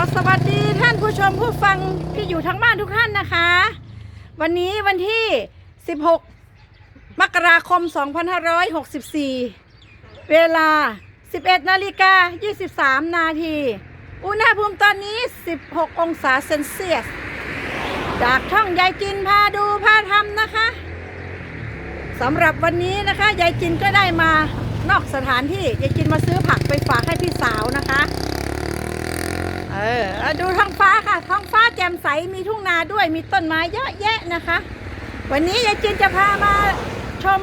สวัสดีท่านผู้ชมผู้ฟังที่อยู่ทั้งบ้านทุกท่านนะคะ วันนี้วันที่ 16 มกราคม 2564 เวลา 11นาฬิกา23 นาที อุณหภูมิตอนนี้ 16 องศาเซนเซียส จากช่องยายจินพาดูพาทำนะคะสำหรับวันนี้นะคะยายจินก็ได้มานอกสถานที่ยายจินมาซื้อผักไปฝากให้พี่สาวนะคะ อเอาดูท้องฟ้าค่ะ ท้องฟ้าแจ่มใสมีทุ่งนาด้วยมีต้นไม้เยอะแยะนะคะ วันนี้ยายจินจะพามาชม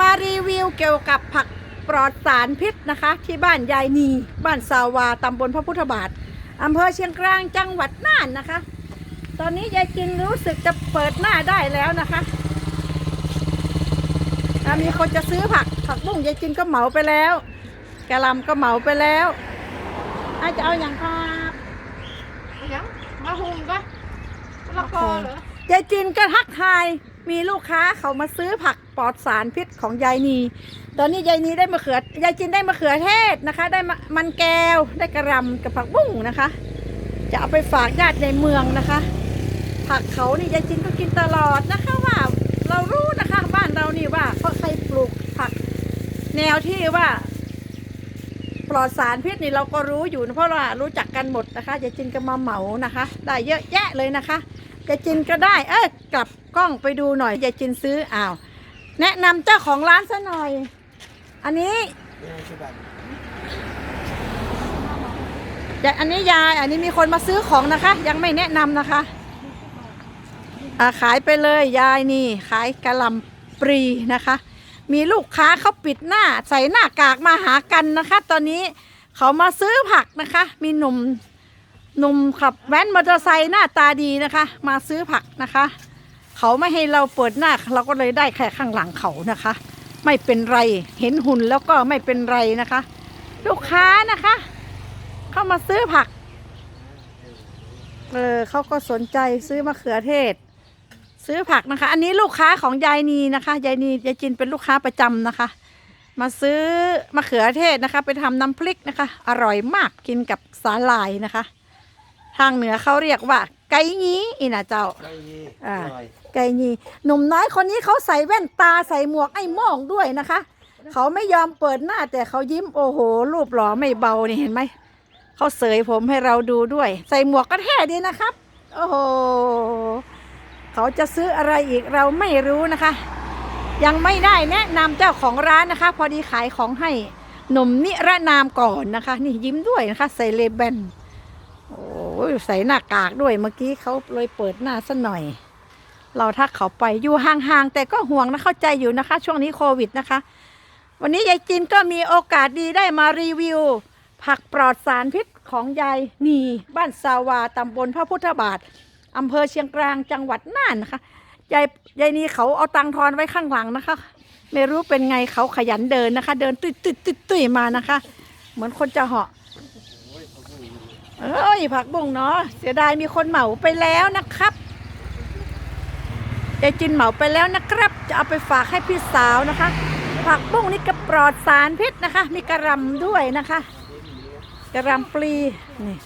มารีวิวเกี่ยวกับผักปลอดสารพิษนะคะ ที่บ้านยายนี บ้านสาวาตำบลพระพุทธบาทอำเภอเชียงกลางจังหวัดน่านนะคะ ตอนนี้ยายจินรู้สึกจะเปิดหน้าได้แล้วนะคะมีคนจะซื้อผักผักบุ้งยายจินก็เหมาไปแล้วกะหล่ำก็เหมาไปแล้วอาจจะเอาอย่างครับยัง มาหุงก็มะละกอเหรอยายจินก็ทักทายมีลูกค้าเขามาซื้อผักปลอดสารพิษของยายนี ตอนนี้ยายนีได้มะเขือยายจินได้มะเขือเทศนะคะ ได้มะมันแก้วได้กระหลำกับผักบุ้งนะคะ จะเอาไปฝากญาติในเมืองนะคะ ผักเขานี่ยายจินก็กินตลอดนะคะว่า เรารู้นะคะบ้านเรานี่ว่าเพราะใครปลูกผัก แนวที่ว่า ลอดสารพิษนี่เราก็รู้อยู่นะเพราะว่ารู้จักกันหมดนะคะยาจินก็มาเหมานะคะ ได้เยอะแยะเลยนะคะยาจินก็ได้ เอ้กลับกล้องไปดูหน่อยยาจินซื้ออ้าวแนะนำเจ้าของร้านซะหน่อย อันนี้ยายอันนี้ยายอันนี้มีคนมาซื้อของนะคะ ยังไม่แนะนำนะคะอ่าขายไปเลยยายนี่ขายกะหล่ำปรีนะคะ มีลูกค้าเขาปิดหน้าใส่หน้ากากมาหากันนะคะ ตอนนี้เขามาซื้อผักนะคะ มีหนุ่มหนุ่มขับแว้นมอเตอร์ไซค์หน้าตาดีนะคะ มาซื้อผักนะคะ เขาไม่ให้เราเปิดหน้าเราก็เลยได้แค่ข้างหลังเขานะคะ ไม่เป็นไรเห็นหุ่นแล้วก็ไม่เป็นไรนะคะ ลูกค้านะคะ เข้ามาซื้อผักเออเขาก็สนใจซื้อมะเขือเทศ ซื้อผักนะคะ อันนี้ลูกค้าของยายนีนะคะ ยายนียายจินเป็นลูกค้าประจำนะคะ มาซื้อมะเขือเทศนะคะ ไปทำน้ำพริกนะคะ อร่อยมากกินกับสาหร่ายนะคะ ทางเหนือเขาเรียกว่า ไก่ยีอีนะเจ้า ไก่ยี่อ่าอร่อยไก่ยีหนุ่มน้อยคนนี้เขาใส่แว่นตาใส่หมวกไอ้โม่งด้วยนะคะ เขาไม่ยอมเปิดหน้าแต่เขายิ้มโอ้โห รูปหล่อไม่เบานี่เห็นไหมเขาเสยผมให้เราดูด้วย ใส่หมวกก็เท่ดีนะครับ โอ้โห เขาจะซื้ออะไรอีกเราไม่รู้นะคะ ยังไม่ได้แนะนำเจ้าของร้านนะคะ พอดีขายของให้หนุ่มนิรนามก่อนนะคะ นี่ยิ้มด้วยนะคะใส่เลเบนโอ้ใส่หน้ากากด้วยเมื่อกี้เขาเลยเปิดหน้าซะหน่อย เราทักเขาไปอยู่ห่างๆแต่ก็ห่วงนะเข้าใจอยู่นะคะ ช่วงนี้โควิดนะคะ วันนี้ยายจินก็มีโอกาสดีได้มารีวิว ผักปลอดสารพิษของยายนีบ้านสาวาตำบลพระพุทธบาท อำเภอเชียงกลางจังหวัดน่านนะคะยายยายนีเขาเอาตังทอนไว้ข้างหลังนะคะ ไม่รู้เป็นไงเขาขยันเดินนะคะ เดินตุยตุยตุยตุยมานะคะ เหมือนคนจะเหาะเอ้ยผักบุ้งเนาะเสียดายมีคนเหมาไปแล้วนะครับยายจินเหมาไปแล้วนะครับ จะเอาไปฝากให้พี่สาวนะคะ ผักบุ้งนี่ก็ปลอดสารพิษนะคะ มีกระหลำด้วยนะคะ กระหลำปลีนี่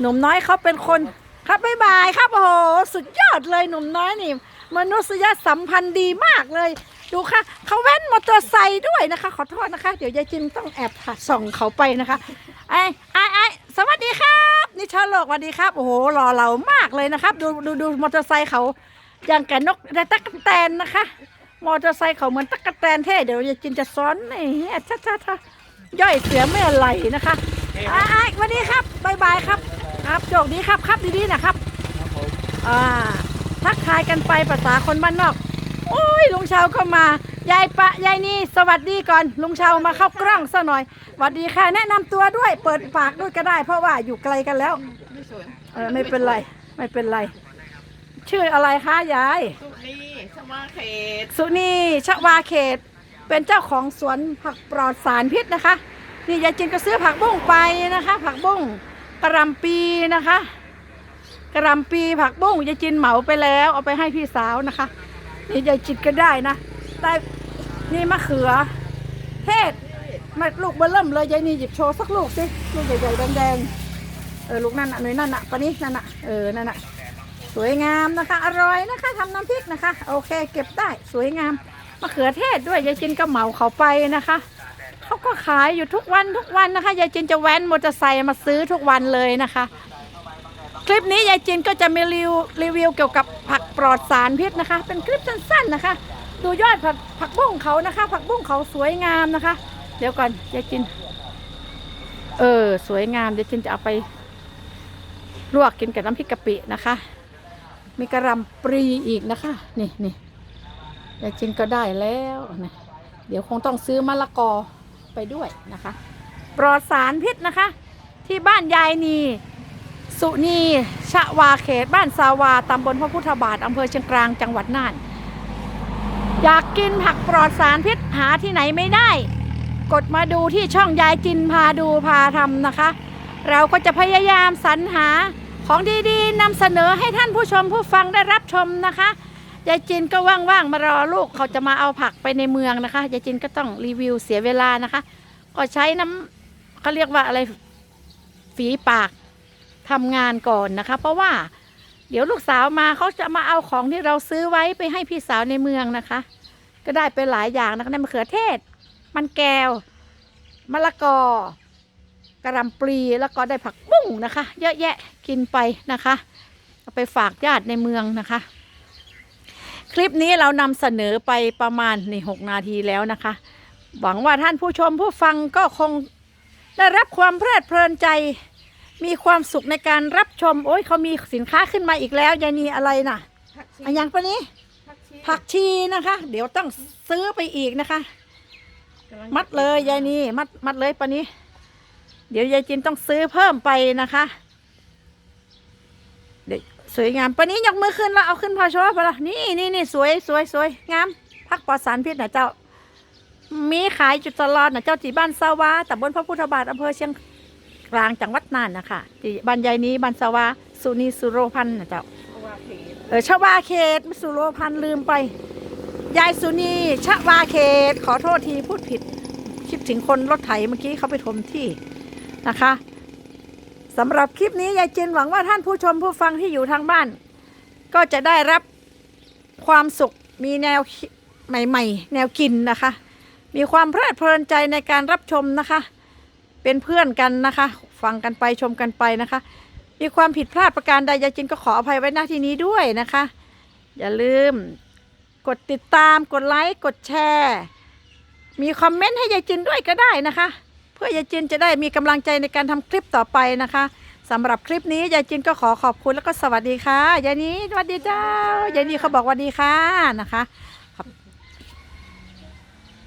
หนุ่มน้อยเขาเป็นคน ครับบ๊ายบายครับโอ้โหสุดยอดเลยหนุ่มน้อยนี่ มนุษยสัมพันธ์ดีมากเลย ดูค่ะเขาแว้นมอเตอร์ไซค์ด้วยนะคะ ขอโทษนะคะ เดี๋ยวยายจินต้องแอบส่องเขาไปนะคะไอ้ไอ้ไอ้สวัสดีครับนิชาโลกสวัสดีครับโอ้โหหล่อเหลามากเลยนะครับ ดูดูดูมอเตอร์ไซค์เขาอย่างกับนกแต่ตั๊กแตนนะคะ มอเตอร์ไซค์เขาเหมือนตั๊กแตนเท่เดี๋ยวยายจินจะซ้อนนี่ช้าช้าช้าย่อยเสือไม่อะไรนะคะไอ้ไอ้สวัสดีครับบายบายครับ ครับโชคดีครับครับดีๆนะครับครับผมอ่าทักทายกันไปภาษาคนบ้านนอก โอ้ยลุงเชาวก็มายายปะยายนี่สวัสดีก่อนลุงเชาวมาเข้ากล้องซะหน่อยสวัสดีค่ะ แนะนำตัวด้วยเปิดปากด้วยก็ได้ เพราะว่าอยู่ไกลกันแล้วไม่สวยเออไม่เป็นไรไม่เป็นไร ชื่ออะไรคะยาย สุนีสมาเขตสุนีชวาเขต เป็นเจ้าของสวนผักปลอดสารพิษนะคะ นี่ยายจินก็ซื้อผักบุ้งไปนะคะ ผักบุ้ง กระลำปีนะคะกระลำปีผักบุ้งยายจินเหมาไปแล้ว เอาไปให้พี่สาวนะคะนี่ยายจินก็ได้นะได้นี่มะเขือ เทศมาลูกเบอร์เริ่มเลยยายนี่หยิบโชว์สักลูกสิลูกใหญ่ๆแดงๆเออลูกนั่นน่ะหน่ยนั่นน่ะปะนี้นั่นน่ะเออนั่นน่ะสวยงามนะคะ อร่อยนะคะทำน้ำพริกนะคะ โอเค เก็บได้สวยงามมะเขือเทศด้วยยายจินก็เหมาเขาไปนะคะ ก็ขายอยู่ทุกวันทุกวันนะคะยายจินจะแว้นมอเตอร์ไซค์มาซื้อทุกวันเลยนะคะ คลิปนี้ยายจินก็จะมีรีวิวรีวิวเกี่ยวกับผักปลอดสารพิษนะคะ เป็นคลิปสั้นๆนะคะ ดูยอดผักผักบุ้งเขานะคะ ผักบุ้งเขาสวยงามนะคะ เดี๋ยวก่อนยายจิน เออ สวยงามเดี๋ยจินจะเอาไปลวกกินกับน้ำพริกกะปินะคะ มีกระลำปรีอีกนะคะ นี่นี่ยายจินก็ได้แล้วนะเดี๋ยวคงต้องซื้อมะละกอ ไปด้วยนะคะ ปลอดสารพิษนะคะ ที่บ้านยายนี สุนีชะวาเขตบ้านสาวาตำบลพระพุทธบาทอำเภอเชียงกลางจังหวัดน่าน อยากกินผักปลอดสารพิษหาที่ไหนไม่ได้ กดมาดูที่ช่องยายจินพาดูพาทำนะคะ เราก็จะพยายามสรรหาของดีๆนำเสนอให้ท่านผู้ชมผู้ฟังได้รับชมนะคะ ยายจินก็ว่างๆมารอลูกเขาจะมาเอาผักไปในเมืองนะคะยายจินก็ต้องรีวิวเสียเวลานะคะ ก็ใช้น้ำเขาเรียกว่าอะไรฝีปากทำงานก่อนนะคะ เพราะว่าเดี๋ยวลูกสาวมาเขาจะมาเอาของที่เราซื้อไว้ไปให้พี่สาวในเมืองนะคะ ก็ได้ไปหลายอย่างนะคะในมะเขือเทศ มันแก้วมะละกอกระลำปลีแล้วก็ได้ผักบุ้งนะคะ เยอะแยะกินไปนะคะเอาไปฝากญาติในเมืองนะคะ คลิปนี้เรานำเสนอไปประมาณนี่หกนาทีแล้วนะคะ หวังว่าท่านผู้ชมผู้ฟังก็คงได้รับความเพลิดเพลินใจ มีความสุขในการรับชม โอ้ยเขามีสินค้าขึ้นมาอีกแล้วยายนีอะไรน่ะผักชีอันยังปะนี้ ผักชีผักชีนะคะ เดี๋ยวต้องซื้อไปอีกนะคะ กำลังมัดเลยยายนีมัดมัดเลยปะนี้ เดี๋ยวยายจินต้องซื้อเพิ่มไปนะคะ เดี๋ยว สวยงามปนี้ยกมือขึ้นแล้วเอาขึ้นพอชว์ไปละนี่นี่นี่สวยสวยสวยงามพักปลอดสารพิษนะเจ้า มีขายจุดตลอดนะเจ้าที่บ้านสาวาตำบลพระพุทธบาทอำเภอเชียงกลางจังหวัดน่านนะคะที่บ้านยายนี้บ้านสาวาสุนีสุโรพันธ์นะเจ้าเอาว่าเขตเออชวาเขตสุโรพันธ์ลืมไปยายสุนีชวาเขต ขอโทษทีพูดผิด คิดถึงคนรถไถเมื่อกี้เขาไปถมที่นะคะ สำหรับคลิปนี้ยายจินหวังว่าท่านผู้ชมผู้ฟังที่อยู่ทางบ้าน ก็จะได้รับความสุขมีแนวใหม่ ๆ แนวกินนะคะ มีความเพลิดเพลินใจในการรับชมนะคะ เป็นเพื่อนกันนะคะ ฟังกันไปชมกันไปนะคะ มีความผิดพลาดประการใดยายจินก็ขออภัยไว้หน้าที่นี้ด้วยนะคะ อย่าลืมกดติดตามกดไลค์กดแชร์ มีคอมเมนต์ให้ยายจินด้วยก็ได้นะคะ พื่อยายจินจะได้มีกำลังใจในการทำคลิปต่อไปนะคะสำหรับคลิปนี้ยายจินก็ขอขอบคุณแล้วก็สวัสดีค่ะยายนี้สวัสดีเจ้ายายนี้เขาบอกสวัสดีค่ะนะคะ